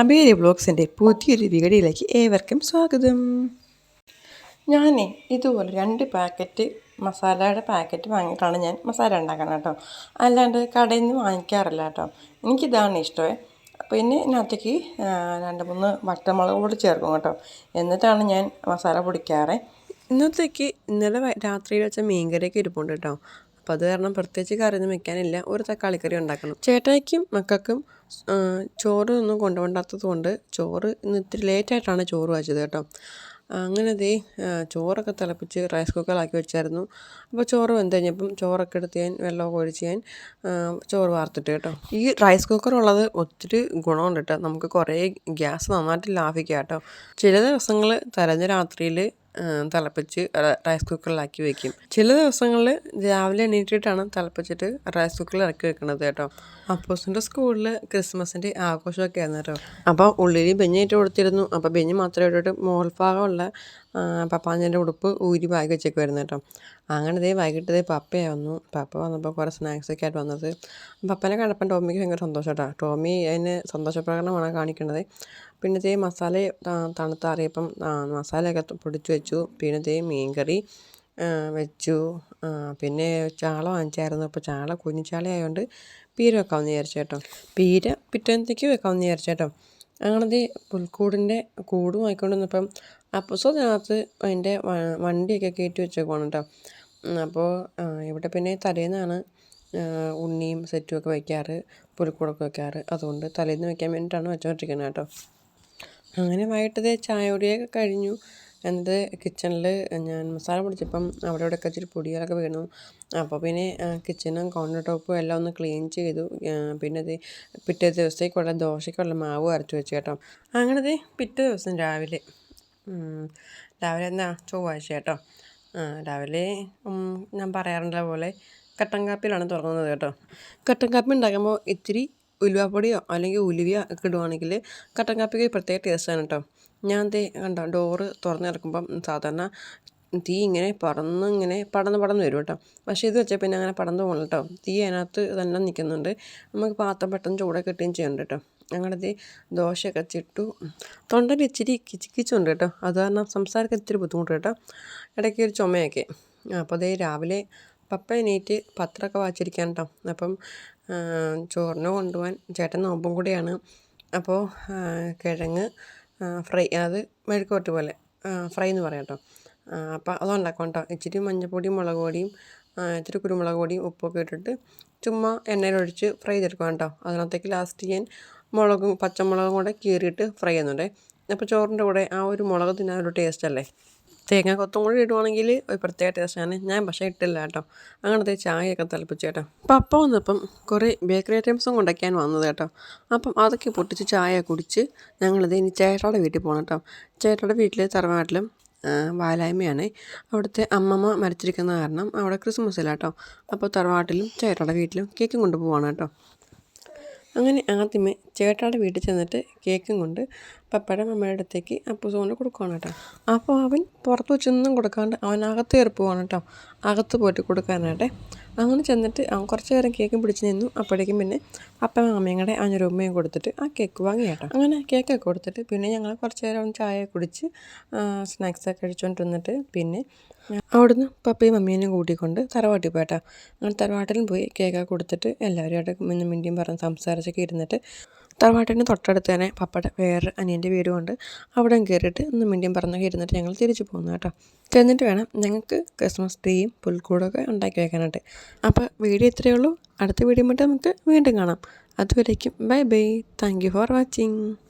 അബേരി ബ്ലോഗ്സിന്റെ പുതിയൊരു വീഡിയോയിലേക്ക് ഏവർക്കും സ്വാഗതം. ഞാൻ ഇതുപോലെ രണ്ട് പാക്കറ്റ് മസാലയുടെ പാക്കറ്റ് വാങ്ങിയിട്ടാണ് ഞാൻ മസാല ഉണ്ടാക്കണം കേട്ടോ. അല്ലാണ്ട് കടയിൽ നിന്ന് വാങ്ങിക്കാറില്ല കേട്ടോ. എനിക്കിതാണ് ഇഷ്ടമേ. പിന്നെ ഇതിനകത്തേക്ക് രണ്ട് മൂന്ന് വട്ടമുളക് കൂടി ചേർക്കും കേട്ടോ. എന്നിട്ടാണ് ഞാൻ മസാല പൊടിക്കാറ്. ഇന്നത്തേക്ക് ഇന്നലെ രാത്രിയിൽ വെച്ച മീൻകറിയൊക്കെ ഇരിപ്പുണ്ട് കേട്ടോ. അപ്പോൾ അത് കാരണം പ്രത്യേകിച്ച് കറിയൊന്നും വെക്കാനില്ല. ഒരു തക്കാളി കറി ഉണ്ടാക്കണം. ചേട്ടായിക്കും മക്കൾക്കും ചോറ് ഒന്നും കൊണ്ടുപോകണ്ടാത്തത് കൊണ്ട് ചോറ് ഇന്ന് ഇത്തിരി ലേറ്റായിട്ടാണ് ചോറ് വെച്ചത് കേട്ടോ. അങ്ങനെ ദേ ചോറൊക്കെ തിളപ്പിച്ച് റൈസ് കുക്കറിലാക്കി വെച്ചായിരുന്നു. അപ്പോൾ ചോറ് വെന്ത് കഴിഞ്ഞപ്പം ചോറൊക്കെ എടുത്ത് ഞാൻ വെള്ളമൊക്കെ ഒഴിച്ച് ഞാൻ ചോറ് വാർത്തിട്ട് കേട്ടോ. ഈ റൈസ് കുക്കർ ഉള്ളത് ഒത്തിരി ഗുണമുണ്ട് കേട്ടോ. നമുക്ക് കുറേ ഗ്യാസ് നന്നായിട്ട് ലാഭിക്കാം കേട്ടോ. ചില ദിവസങ്ങൾ തലഞ്ഞ രാത്രിയിൽ തിളപ്പിച്ച് റൈസ് കുക്കറിലാക്കി വെക്കും. ചില ദിവസങ്ങളിൽ രാവിലെ എണീറ്റിട്ടാണ് തിളപ്പിച്ചിട്ട് റൈസ് കുക്കറിൽ ഇറക്കി വെക്കുന്നത് കേട്ടോ. അപ്പോസിന്റെ സ്കൂളിൽ ക്രിസ്മസിന്റെ ആഘോഷമൊക്കെ ആയിരുന്നു കേട്ടോ. അപ്പോൾ ഉള്ളിൽ ബെഞ്ഞിട്ട് കൊടുത്തിരുന്നു. അപ്പോൾ ബെഞ്ഞ് മാത്രമേ ഇട്ടിട്ട് മോൾ ഭാഗമുള്ള പപ്പാഞ്ഞന്റെ ഉടുപ്പ് ഊരി ബാഗ് വെച്ചേക്കുമായിരുന്നു കേട്ടോ. അങ്ങനെ ദേ വൈകിട്ട് ദേ പപ്പയാ വന്നു. പപ്പ വന്നപ്പോൾ കുറേ സ്നാക്സൊക്കെ ആയിട്ട് വന്നത്. പപ്പനെ കണ്ടപ്പം ടോമിക്ക് ഭയങ്കര സന്തോഷം കേട്ടോ. ടോമി അതിന് സന്തോഷപ്രകടനമാണ് കാണിക്കുന്നത് പിന്നെ ദേ മസാല തണുത്ത തണുത്താറിയപ്പം മസാലയൊക്കെ പൊടിച്ചു വെച്ചു. പിന്നെ ദേ മീൻകറി വെച്ചു. പിന്നെ ചാള വാങ്ങിച്ചായിരുന്നു. അപ്പോൾ ചാള കുഞ്ഞു ചാള ആയതുകൊണ്ട് പീര വെക്കാമെന്ന് വിചാരിച്ചു കേട്ടോ. പീര പിറ്റേന്നത്തേക്ക് വെക്കാമെന്ന് വിചാരിച്ചു കേട്ടോ. അങ്ങനെ പുൽക്കൂടിന്റെ കൂട് വാങ്ങിക്കൊണ്ട് വന്നപ്പം അപ്പസോ അതിനകത്ത് അതിന്റെ വണ്ടിയൊക്കെ കയറ്റി വെച്ചേക്കുവാണ് കേട്ടോ. അപ്പോൾ ഇവിടെ പിന്നെ തലേന്നാണ് ഉണ്ണിയും സെറ്റും ഒക്കെ വയ്ക്കാറ് പുൽക്കൂടൊക്കെ വയ്ക്കാറ്. അതുകൊണ്ട് തലേന്ന് വയ്ക്കാൻ വേണ്ടിയിട്ടാണ് വെച്ചുകൊണ്ടിരിക്കുന്നത് കേട്ടോ. അങ്ങനെ വൈകിട്ടത്തെ ചായ കുടിയൊക്കെ കഴിഞ്ഞു. എന്നിട്ട് കിച്ചണിൽ ഞാൻ മസാല പൊടിച്ചപ്പം അവിടെ ഇവിടെയൊക്കെ ഇച്ചിരി പൊടികളൊക്കെ വീണു. അപ്പോൾ പിന്നെ കിച്ചണും കൗണ്ടർ ടോപ്പും എല്ലാം ഒന്ന് ക്ലീൻ ചെയ്തു. പിന്നെ അത് പിറ്റേ ദിവസത്തേക്കുള്ള ദോശയ്ക്കുള്ള മാവ് അരച്ചു വെച്ചു കേട്ടോ. അങ്ങനെ ദേ പിറ്റേ ദിവസം രാവിലെ രാവിലെ എന്നാ ചൊവ്വാഴ്ച കേട്ടോ. രാവിലെ ഞാൻ പറയാറുള്ള പോലെ കട്ടൻ കാപ്പിയിലാണ് തുടങ്ങുന്നത് കേട്ടോ. കട്ടൻ കാപ്പി ഉണ്ടാക്കുമ്പോൾ ഇത്തിരി ഉലുവാപ്പൊടിയോ അല്ലെങ്കിൽ ഉലുവയോ ഒക്കെ ഇടുവാണെങ്കിൽ കട്ടൻ കാപ്പിക്ക് പ്രത്യേക ടേസ്റ്റാണ് കേട്ടോ. ഞാൻ ദേ കണ്ടോ ഡോറ് തുറന്ന് കിടക്കുമ്പം സാധാരണ തീ ഇങ്ങനെ പറന്ന് ഇങ്ങനെ പടന്ന് പടന്ന് വരും കേട്ടോ. പക്ഷേ ഇത് വെച്ചാൽ പിന്നെ അങ്ങനെ പടന്ന് പോകണം കേട്ടോ. തീ അതിനകത്ത് തന്നെ നിൽക്കുന്നുണ്ട് നമുക്ക് പാത്രം പെട്ടെന്ന് ചൂടൊക്കെ കിട്ടുകയും ചെയ്യുന്നുണ്ട് കേട്ടോ. ദേ ദോശയൊക്കെ ചിട്ടു തൊണ്ടയിൽ ഇച്ചിരി കിച്ചിക്കിച്ചുണ്ട് കേട്ടോ. അത് കാരണം സംസാരിക്കാൻ ഇത്തിരി ബുദ്ധിമുട്ട് കേട്ടോ. ഇടയ്ക്ക് ഒരു ചുമയൊക്കെ. അപ്പോൾ അതേ രാവിലെ പപ്പ എണീറ്റ് പത്രമൊക്കെ വായിച്ചിരിക്കാൻ കേട്ടോ. അപ്പം ചോറിന് കൊണ്ടുപോകാൻ ചേട്ടൻ നോമ്പും കൂടിയാണ്. അപ്പോൾ കിഴങ്ങ് ഫ്രൈ അത് മെഴുക്കുവരട്ട് പോലെ ഫ്രൈ എന്ന് പറയാം കേട്ടോ. അപ്പോൾ അതുണ്ടാക്കാം കേട്ടോ. ഇച്ചിരി മഞ്ഞൾപ്പൊടിയും മുളക് പൊടിയും ഇച്ചിരി കുരുമുളക് പൊടിയും ഉപ്പൊക്കെ ഇട്ടിട്ട് ചുമ്മാ എണ്ണയിലൊഴിച്ച് ഫ്രൈ ചെയ്തെടുക്കാം കേട്ടോ. അതിനകത്തേക്ക് ലാസ്റ്റ് ഞാൻ മുളകും പച്ചമുളകും കൂടെ കീറിയിട്ട് ഫ്രൈ ചെയ്യുന്നുണ്ട്. അപ്പോൾ ചോറിന്റെ കൂടെ ആ ഒരു മുളക് തിന്നാൻ ഒരു ടേസ്റ്റ് അല്ലേ? തേങ്ങ കൊത്തും കൂടി ഇടുവാണെങ്കിൽ ഒരു പ്രത്യേക ടേസ്റ്റാണ് ഞാൻ പക്ഷേ ഇട്ടില്ല കേട്ടോ. അങ്ങനത്തെ ചായയൊക്കെ തിളപ്പിച്ച് കേട്ടോ. പപ്പ വന്നപ്പം കുറേ ബേക്കറി ഐറ്റംസും കൊണ്ടൊക്കെയാണ് വന്നത് കേട്ടോ. അപ്പം അതൊക്കെ പൊട്ടിച്ച് ചായ കുടിച്ച് ഞങ്ങളിത് ഇനി ചേട്ടയുടെ വീട്ടിൽ പോകണം കേട്ടോ. ചേട്ടയുടെ വീട്ടിൽ തറവാട്ടിലും വാലായ്മയാണ്. അവിടുത്തെ അമ്മമ്മ മരിച്ചിരിക്കുന്ന കാരണം അവിടെ ക്രിസ്മസ് കേട്ടോ. അപ്പോൾ തറവാട്ടിലും ചേട്ടയുടെ വീട്ടിലും കേക്കും കൊണ്ടുപോവാണ് കേട്ടോ. അങ്ങനെ ആദ്യമേ ചേട്ടായുടെ വീട്ടിൽ ചെന്നിട്ട് കേക്കും കൊണ്ട് പപ്പയുടെ അമ്മയുടെ അടുത്തേക്ക് അപ്പൂസ് കൊണ്ട് കൊടുക്കുകയാണ് കേട്ടോ. അപ്പോൾ അവൻ പുറത്ത് വെച്ചൊന്നും കൊടുക്കാണ്ട് അവൻ അകത്ത് കയറി പോവാണ് കേട്ടോ. അകത്ത് പോയിട്ട് കൊടുക്കാനാട്ടെ അങ്ങനെ ചെന്നിട്ട് അവൻ കുറച്ച് നേരം കേക്കും പിടിച്ച് നിന്നു. അപ്പോഴേക്കും പിന്നെ അപ്പയും അമ്മയും കൂടെ അവനൊരു ഉമ്മയും കൊടുത്തിട്ട് ആ കേക്ക് വാങ്ങി കേട്ടോ. അങ്ങനെ കേക്കൊക്കെ കൊടുത്തിട്ട് പിന്നെ ഞങ്ങൾ കുറച്ച് നേരം ചായ കുടിച്ച് സ്നാക്സൊക്കെ കഴിച്ചുകൊണ്ടിരുന്നിട്ട് പിന്നെ അവിടുന്ന് പപ്പയും മമ്മീനെയും കൂട്ടിക്കൊണ്ട് തറവാട്ടിൽ പോയിട്ടാ അങ്ങനെ തറവാട്ടിലും പോയി കേക്കൊക്കെ കൊടുത്തിട്ട് എല്ലാവരുമായിട്ട് മിന്നും മിണ്ടിയും പറഞ്ഞ് സംസാരിച്ചൊക്കെ ഇരുന്നിട്ട് തറവാട്ടിന് തൊട്ടടുത്ത് തന്നെ പപ്പയുടെ വേറെ അനിയന്റെ വീടുമുണ്ട്. അവിടെയും കയറിയിട്ട് ഒന്ന് മിണ്ടിയും പറഞ്ഞൊക്കെ ഇരുന്നിട്ട് ഞങ്ങൾ തിരിച്ചു പോകുന്നു കേട്ടോ. ചെന്നിട്ട് വേണം ഞങ്ങൾക്ക് ക്രിസ്മസ് ട്രീയും പുൽക്കൂടൊക്കെ ഉണ്ടാക്കി വെക്കാനായിട്ട്. അപ്പോൾ വീഡിയോ ഇത്രയേ ഉള്ളൂ. അടുത്ത വീഡിയോ മറ്റും നമുക്ക് വീണ്ടും കാണാം. അതുവരേക്കും bye bye. Thank you for watching.